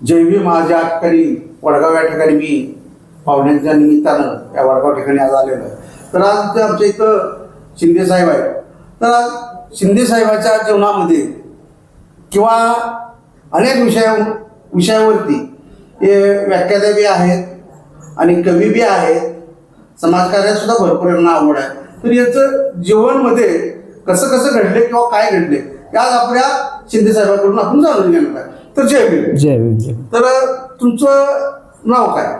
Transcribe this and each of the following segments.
जैवी माझ्या ठिकाणी वडगाव या ठिकाणी मी पाहुण्यांच्या निमित्तानं या वडगाव ठिकाणी आज आलेलो आहे. तर आज ते आमच्या इथं शिंदे साहेब आहेत. तर आज शिंदे साहेबाच्या जीवनामध्ये किंवा अनेक विषया विषयावरती हे व्याख्याते बी आहेत आणि कवी बी आहेत. समाजकार्यात सुद्धा भरपूर यांना आवड आहे. तर याचं जीवनमध्ये कसं कसं घडले किंवा काय घडले आज आपल्या शिंदे साहेबांकडून आपण जाणून घेणार आहे तर जय भीम. जय भीम जय भीम. तर तुमचं नाव काय?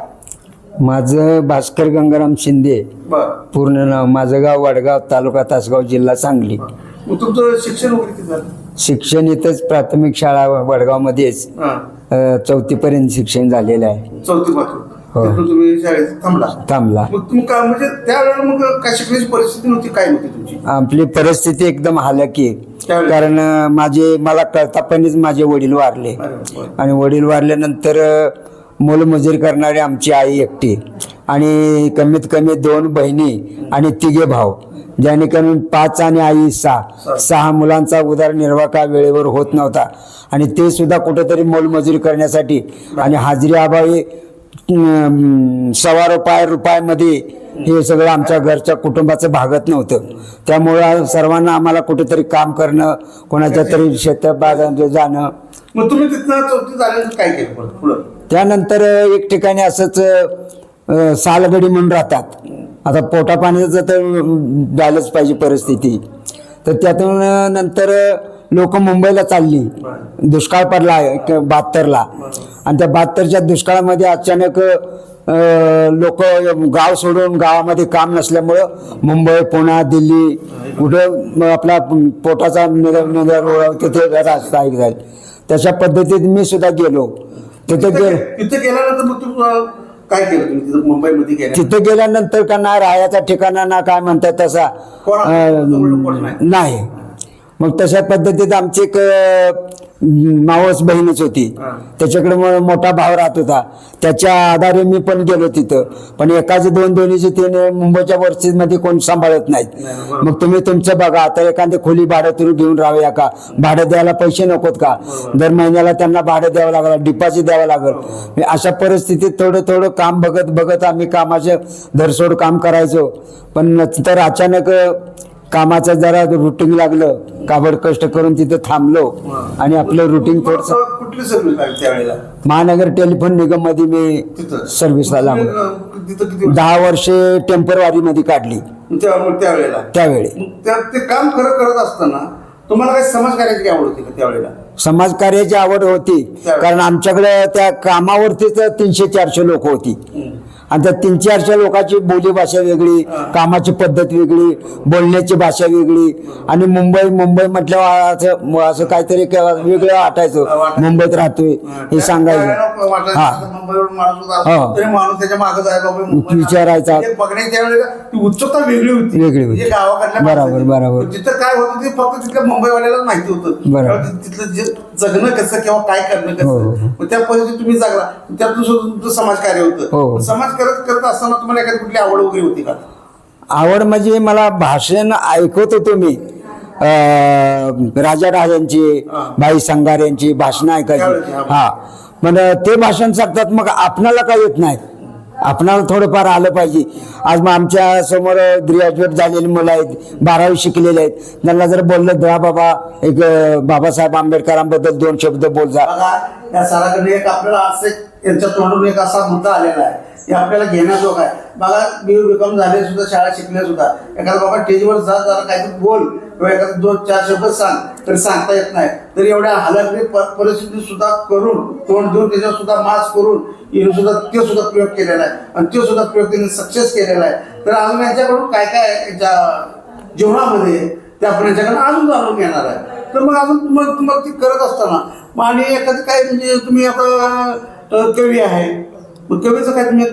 माझं भास्कर गंगाराम शिंदे. बर. पूर्ण नाव माझं गाव वडगाव तालुका तासगाव जिल्हा सांगली. मग तुमचं शिक्षण वगैरे किती झालं? शिक्षण इथंच प्राथमिक शाळा वडगावमध्येच हां. अ, चौथीपर्यंत शिक्षण झालेलं आहे. चौथी. तिथून तुम्ही शाळेत थांबला. थांबला. मग तुम्ही काय म्हणजे त्यावेळेला मग काय शिकण्याची परिस्थिती नव्हती? काय नव्हती तुमची? आपली परिस्थिती एकदम हालाकी. आहे. कारण अ, माझे मला कळतापणीच माझे वडील वारले. अरे. आणि वडील वारल्यानंतर अ, मोलमजुरी करणारी आमची आई एकटी. आणि कमीत कमी दोन बहिणी आणि तिघे भाऊ. ज्याने कमी पाच आणि आई सहा. सहा. मुलांचा उदरनिर्वाह का वेळेवर होत नव्हता. आणि ते सुद्धा कुठेतरी मोलमजुरी करण्यासाठी. आणि हाजरी अभावी सव्वा रुपये रुपयामध्ये हे सगळं आमच्या घरच्या कुटुंबाचं भागत नव्हतं. त्यामुळं सर्वांना आम्हाला कुठेतरी काम करणं कोणाच्या तरी शेतात जाणं. मग तुम्ही तिथनं चौथी झाल्यानंतर काय केलं परत पुढं? त्यानंतर एक ठिकाणी असंच अ, सालगडी म्हणून राहतात. आता पोटा पाण्याचं तर द्यायलाच पाहिजे परिस्थिती. तर त्यातून नंतर लोक मुंबईला चालली. दुष्काळ पडला बहात्तरला आणि त्या बहात्तरच्या दुष्काळामध्ये अचानक लोक गाव सोडून गावामध्ये काम नसल्यामुळं मुंबई पुणे दिल्ली कुठं आपला पोटाचा तिथे एक जाईल तशा पद्धतीत मी सुद्धा गेलो. तिथे गेलो. गेल्यानंतर काय केलं तिथं मुंबईमध्ये गेल्या? तिथे गेल्यानंतर का ना राहायचा ठिकाणा ना काय म्हणतात तसा नाही? मग तशा पद्धतीत आमची एक मावस बहीणच होती. त्याच्याकडे मोठा भाव राहत होता. त्याच्या आधारे मी पण गेलो तिथं. पण एकाचे दोन दोन्हीचे तीन मुंबईच्या मध्ये कोण सांभाळत नाहीत. मग तुम्ही तुमचं बघा. आता एखादी खोली भाडं तुम्ही घेऊन राहूया का? भाडं द्यायला पैसे नकोत का? दर महिन्याला त्यांना भाडं द्यावं लागलं डिपॉझिट द्यावं लागल. अशा परिस्थितीत थोडं थोडं काम बघत बघत आम्ही कामाचे धरसोड काम करायचो. पण नंतर अचानक कामाचं जरा रुटीन लागलं काबड कष्ट करून तिथं थांबलो आणि आपलं रुटीन थोडस तुम्हाला कुठली सर्व्हिस लागली त्यावेळेला? महानगर टेलिफोन निगममध्ये मी तिथं. सर्व्हिसला लागलो. अं, तिथं किती दहा वर्षे टेम्परवारी मध्ये काढली. त्या मग त्यावेळेला? त्यावेळी. मग त्या- ते काम खरं करत असताना तुम्हाला काही समाज कार्याची आवड होती का त्यावेळेला? समाजकार्याची आवड होती. कारण आमच्याकडे त्या कामावरतीच तीनशे चारशे लोक होती. आणि त्या तीन चारशे लोकांची बोली भाषा वेगळी कामाची पद्धत वेगळी बोलण्याची भाषा वेगळी आणि मुंबई मुंबई म्हटल्यावर असं असं काहीतरी वेगळं वाटायचं. मुंबईत राहतोय हे सांगायचं हा. विचारायचा. म्हणजे उत्सुकता वेगळी होती वेगळी होती. बरोबर. बरोबर. तिथं काय होतं ते फक्त तिथल्या मुंबईवाल्यालाच माहिती होतं बरोबर. तिथलं जगणं कसं किंवा काय करणं हो, हो, कसं हो. मग त्या पद्धतीत तुम्ही जगला त्यातून सुद्धा तुमचं समाजकार्य हो, होतं हो. समाज करत करत असताना तुम्हाला एखादी कुठली आवड वगैरे होती का आवड म्हणजे मला भाषण ऐकत होतो मी राजा राजांची हा. बाई संगार यांची भाषणं ऐकायची हा. हा पण ते भाषण सांगतात मग आपणाला काय येत नाही आपणाला थोडंफार आलं पाहिजे. आज मग आमच्यासमोर ग्रॅज्युएट झालेली मुलं आहेत बारावी शिकलेले आहेत. त्यांना जर बोललं द्या बाबा एक बाबासाहेब आंबेडकरांबद्दल दोन शब्द बोल जा बघा एक आपल्याला यांच्या तोंडून एक असा मुद्दा आलेला आहे. हे आपल्याला घेण्याजोग आहे बघा बी बीकॉम झाले सुद्धा शाळा शिकले सुद्धा. एखादा बाबा स्टेजवर जात जरा काहीतरी बोल. किंवा एखादा दोन चार शब्द सांग तरी सांगता येत नाही. तर एवढ्या हालाखी परिस्थिती सुद्धा करून तोंड देऊन त्याच्यावर सुद्धा मास्क करून येऊन सुद्धा ते सुद्धा प्रयोग केलेला आहे. आणि ते सुद्धा प्रयोग त्यांनी सक्सेस केलेला आहे. तर अजून यांच्याकडून काय काय याच्या जीवनामध्ये ते आपण यांच्याकडून अजून जाणून घेणार आहे. तर मग अजून तुम्हाला तुम्हाला ती करत असताना मग आणि एखादं काय म्हणजे तुम्ही आता कवी आहे मग कवीचं काय तुम्ही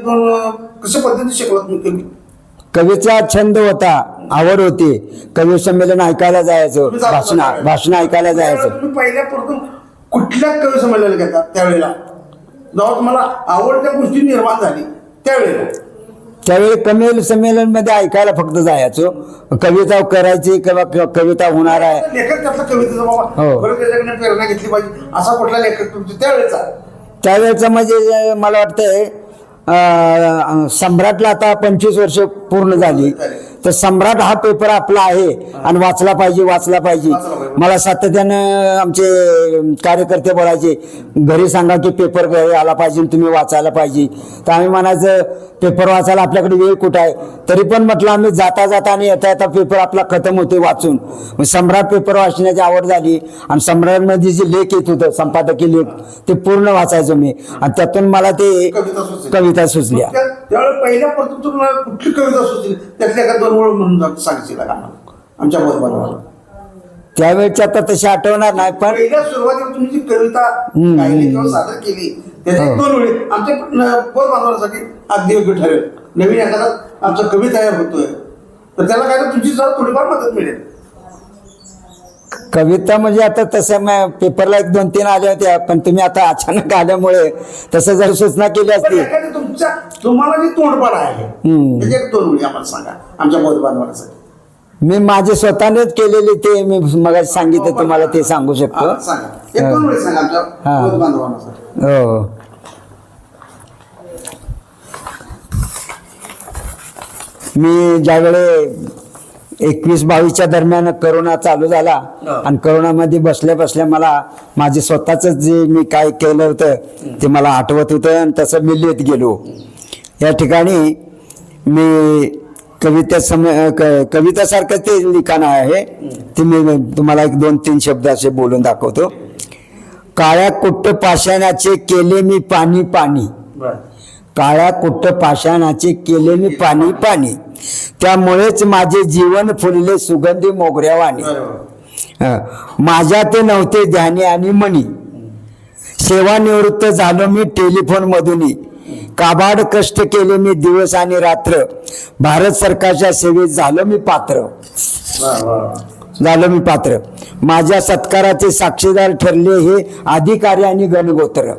कशा पद्धतीने शिकलात तुम्ही कवी? कवीचा छंद होता आवड होती. कवी संमेलन ऐकायला जायचं भाषण भाषण ऐकायला जायचं. तुम्ही पहिल्यापासून कुठल्या कवी संमेलनाला घेतात त्यावेळेला. जेव्हा तुम्हाला आवड त्या गोष्टी निर्माण झाली त्यावेळेला. त्यावेळी कमेल संमेलनमध्ये ऐकायला फक्त जायचो. कविता करायची किंवा क- कविता होणार आहे. लेखक त्यातला कवितेचा बाबा. हो. बरं त्याच्याकडे प्रेरणा घेतली पाहिजे. असा कुठला लेखक तुमचा त्यावेळेचा? त्यावेळेचं म्हणजे मला वाटतंय सम्राटला आता पंचवीस वर्ष पूर्ण झाली. तर सम्राट हा पेपर आपला आहे आणि वाचला पाहिजे वाचला पाहिजे. मला सातत्यानं आमचे कार्यकर्ते बोलायचे घरी सांगा की पेपर घरी आला पाहिजे तुम्ही वाचायला पाहिजे. तर आम्ही म्हणायचं पेपर वाचायला आपल्याकडे वेळ कुठं आहे? तरी पण म्हटलं आम्ही जाता जाता आणि येता येता पेपर आपला खतम होते वाचून. मग सम्राट पेपर वाचण्याची आवड झाली आणि सम्राटमध्ये जे लेख येत होतं संपादकीय लेख ते पूर्ण वाचायचो मी. आणि त्यातून मला ते. कविता सुचल्या. त्या- त्यावेळेस पहिल्या प्रथम तुम्हाला कुठली कविता सुचली त्यातल्या एका दोन ओळ म्हणून का आम्हाला? आमच्या बरोबर त्यावेळेची आता तशी आठवणार नाही पण पहिल्या सुरुवातीला तुम्ही जी कविता. गायली किंवा सादर केली त्याच्या. दोन ओळी आमच्या पोर बांधवांसाठी अगदी योग्य ठरेल नवीन एखादा आमचा कवी तयार होतोय तर त्याला काय तुमची जरा थोडीफार मदत मिळेल कविता म्हणजे आता तसं पेपरला एक दोन तीन आल्या होत्या पण तुम्ही आता अचानक आल्यामुळे तसं जर सूचना केली असती तुमच्या तुम्हाला जी तोंडपाड आहे. त्याच्या एक दोन ओळी आम्हाला सांगा. आमच्या बौद्ध बांधवांसाठी. मी माझे स्वतःनेच केलेले ते मी मग सांगितलं तुम्हाला ते सांगू शकतो. हा, सांगा. एक दोन ओळी सांगा आमच्या हा. बौद्ध बांधवांसाठी. हो. मी ज्यावेळे एकवीस बावीसच्या दरम्यान करोना चालू झाला. आणि करोनामध्ये बसल्या बसल्या मला माझे स्वतःच जे मी काय केलं होतं ते मला आठवत होतं आणि तसं मी लिहित गेलो. या ठिकाणी मी कविता सम कवितासारखं ते लिखाण आहे. ते मी तुम्हाला एक दोन तीन शब्द असे बोलून दाखवतो. काळ्या कुट्ट पाषाणाचे केले मी पाणी पाणी. काळ्या कुट्ट पाषाणाचे केले मी पाणी पाणी. त्यामुळेच माझे जीवन फुलले सुगंधी मोगऱ्यावाणी. माझ्या ते नव्हते ध्यानी आणि मणी सेवानिवृत्त झालो मी टेलिफोन मधूनही काबाड कष्ट केले मी दिवस आणि रात्र. भारत सरकारच्या सेवेत झालो मी पात्र. झालो मी पात्र. माझ्या सत्काराचे साक्षीदार ठरले हे अधिकारी आणि गणगोत्र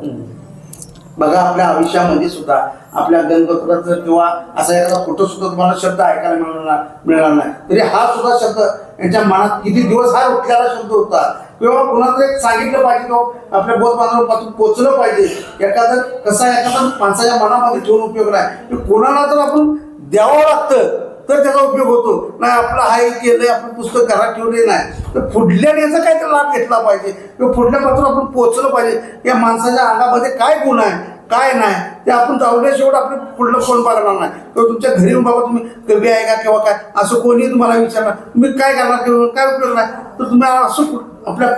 बघा आपल्या आयुष्यामध्ये सुद्धा आपल्या गणगोत्राचं किंवा असा एखादा फोटो सुद्धा तुम्हाला शब्द ऐकायला मिळणार मिळणार नाही. तरी हा सुद्धा शब्द यांच्या मनात किती दिवस हा उठलेला शब्द होता? किंवा कुणाला एक सांगितलं पाहिजे किंवा आपल्या बोध बांधवांपासून पोचलं पाहिजे? एखादं कसा एखादा माणसाच्या मनामध्ये ठेवून उपयोग नाही. कोणाला जर आपण द्यावं लागतं. तर त्याचा उपयोग होतो. नाही आपलं हाय केलंय आपण पुस्तक घरात ठेवले नाही. तर पुढल्या याचा काहीतरी लाभ घेतला पाहिजे. किंवा पुढल्या पात्र आपण पोहोचलं पाहिजे. या माणसाच्या अंगामध्ये काय गुण आहे काय नाही ते आपण जाऊल्याशिवाय शेवट आपलं पुढलं कोण पाहणार नाही. किंवा तुमच्या घरी येऊन बाबा तुम्ही कवी आहे का किंवा काय असं कोणी तुम्हाला विचारणार तुम्ही काय करणार किंवा काय उपयोग नाही. तर तुम्ही असं आपल्या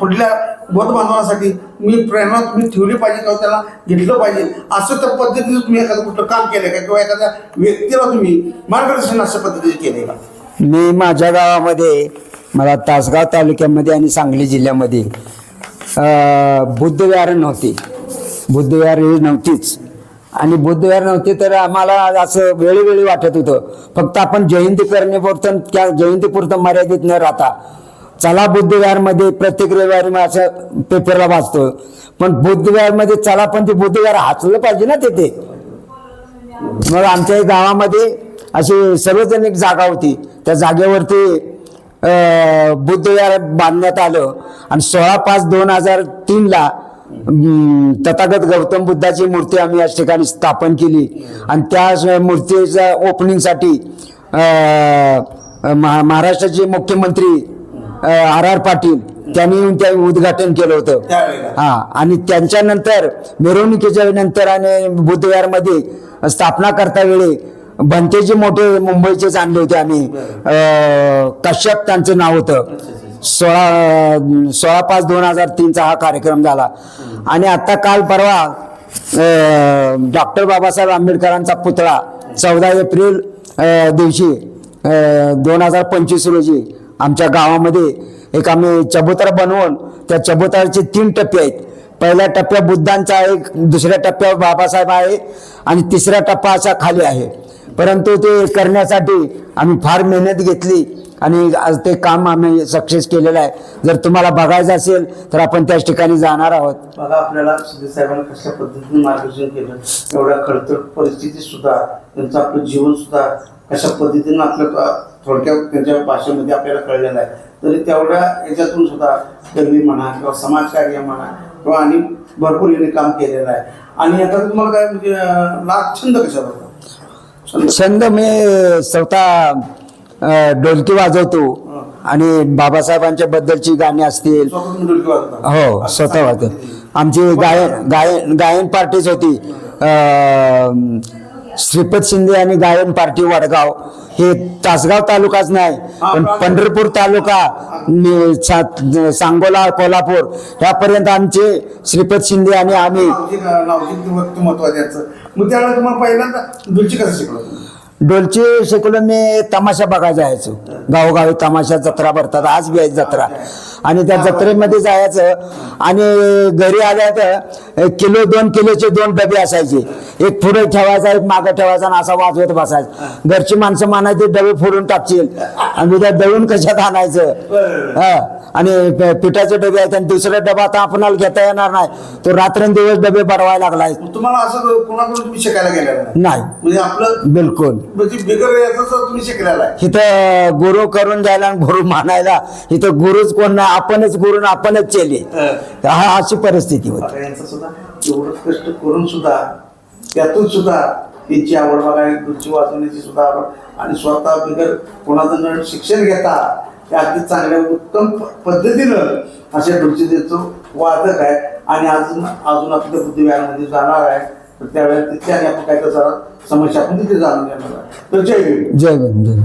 पुढल्या बौद्ध बांधवासाठी मी प्रेरणा तुम्ही ठेवली पाहिजे किंवा त्याला घेतलं पाहिजे. असं त्या पद्धतीने तुम्ही एखादं कुठलं काम केलं का? किंवा एखाद्या व्यक्तीला तुम्ही मार्गदर्शन अशा पद्धतीने केले का? मी माझ्या गावामध्ये मला तासगाव तालुक्यामध्ये आणि सांगली जिल्ह्यामध्ये अं, बुद्धविहार नव्हती. बुद्धविहार ही नव्हतीच. आणि बुद्धविहार नव्हती तर आम्हाला असं वेळोवेळी वाटत होतं. फक्त आपण जयंती करण्यापुरतं त्या जयंतीपुरतं मर्यादित न राहता चला बुद्धविहारमध्ये प्रत्येक रविवारी मी असं पेपरला वाचतो. पण बुद्धविहारमध्ये चला पण ते बुद्धविहार हाचलं पाहिजे ना तिथे. मग आमच्या गावामध्ये अशी एक जागा होती. त्या जागेवरती बुद्धविहार बांधण्यात आलं. आणि सोळा पाच दोन हजार तीनला तथागत गौतम बुद्धाची मूर्ती आम्ही या ठिकाणी स्थापन केली. आणि त्या मूर्तीच्या ओपनिंगसाठी महा- महाराष्ट्राचे मुख्यमंत्री आर आर पाटील त्यांनी येऊन त्या उद्घाटन केलं होतं. हा आणि त्यांच्यानंतर मिरवणुकीच्या नंतर आणि बुद्धविहारमध्ये स्थापना करता वेळी भंतेजी मोठे मुंबईचेच आणले होते आम्ही. कश्यप त्यांचं नाव होतं. सोळा सोळा पाच दोन हजार तीनचा हा कार्यक्रम झाला. आणि आता काल परवा डॉक्टर बाबासाहेब आंबेडकरांचा पुतळा चौदा एप्रिल दिवशी दोन हजार पंचवीस रोजी आमच्या गावामध्ये एक आम्ही चबुतरा बनवून त्या चबुतराचे तीन टप्पे आहेत. पहिल्या टप्प्या बुद्धांचा आहे दुसऱ्या टप्प्यावर बाबासाहेब आहे आणि तिसरा टप्पा असा खाली आहे. परंतु ते करण्यासाठी आम्ही फार मेहनत घेतली आणि आज ते काम आम्ही सक्सेस केलेलं आहे. जर तुम्हाला बघायचं असेल तर आपण त्याच ठिकाणी जाणार आहोत. बघा आपल्याला सिद्धे कशा पद्धतीने मार्गदर्शन केलं? एवढ्या खडतर परिस्थिती सुद्धा त्यांचं आपलं जीवन सुद्धा कशा पद्धतीनं आपलं थोडक्यात त्यांच्या भाषेमध्ये आपल्याला कळलेलं आहे तरी तेवढ्या याच्यातून सुद्धा कवी म्हणा किंवा समाजकार्य म्हणा किंवा आणि भरपूर यांनी काम केलेलं आहे. आणि आता तुम्हाला काय म्हणजे नाच छंद कशावर छंद छंद मी स्वतः अं, ढोलकी वाजवतो. आणि बाबासाहेबांच्या बद्दलची गाणी असतील? हो स्वतः वाजतो आमची गायन गायन गायन पार्टीच होती. श्रीपद शिंदे आणि गायन पार्टी वडगाव. हे तासगाव तालुकाच नाही पण पंढरपूर तालुका सांगोला कोल्हापूर यापर्यंत आमचे श्रीपद शिंदे आणि आम्ही मग त्यावेळेला तुम्हाला पहिल्यांदा कसं शिकलो? डोलचे शिकलो मी तमाशा बघायला जायचो. गावोगावी तमाशा जत्रा भरतात. आज बी आहे जत्रा. आणि त्या जत्रेमध्ये जायचं आणि घरी आल्या तर किलो दोन किलोचे दोन डबे असायचे. एक पुढे ठेवायचा एक मागं ठेवायचा आणि असा वाजवत बसायचा. घरची माणसं म्हणायचे डबे फोडून टाकतील आणि उद्या दळून कशात आणायचं? हा. आणि पिठाचे डबे आहेत आणि दुसरा डबा आता आपणाला घेता येणार नाही. तो रात्रंदिवस डबे बनवायला लागलाय. तुम्हाला असं कोणाकडून तुम्ही शिकायला गेलेला नाही. म्हणजे आपलं बिलकुल. म्हणजे बिगर याचं तर तुम्ही शिकलेला आहे. इथं गुरु करून जायला आणि गुरु मानायला इथं गुरुच कोण नाही आपणच गुरु आणि आपणच चेले. हा. अशी परिस्थिती होती. आता यांचं सुद्धा एवढं कष्ट करून सुद्धा त्यातून सुद्धा त्यांची आवड बघा खुर्ची वाजवण्याची सुद्धा आवड. आणि स्वतः बिगर कोणाचं न शिक्षण घेता त्या अगदी चांगल्या उत्तम पद्धतीनं अशा ढोलचीचं वादक आहे. आणि अजून अजून आपल्या बुद्धिविहारामध्ये जाणार आहे. तर त्यावेळेला तिथल्या आपण काय त्याचा समस्या आपण तिथे जाणून घेणार तर जय भीम जय भीम जय भीम.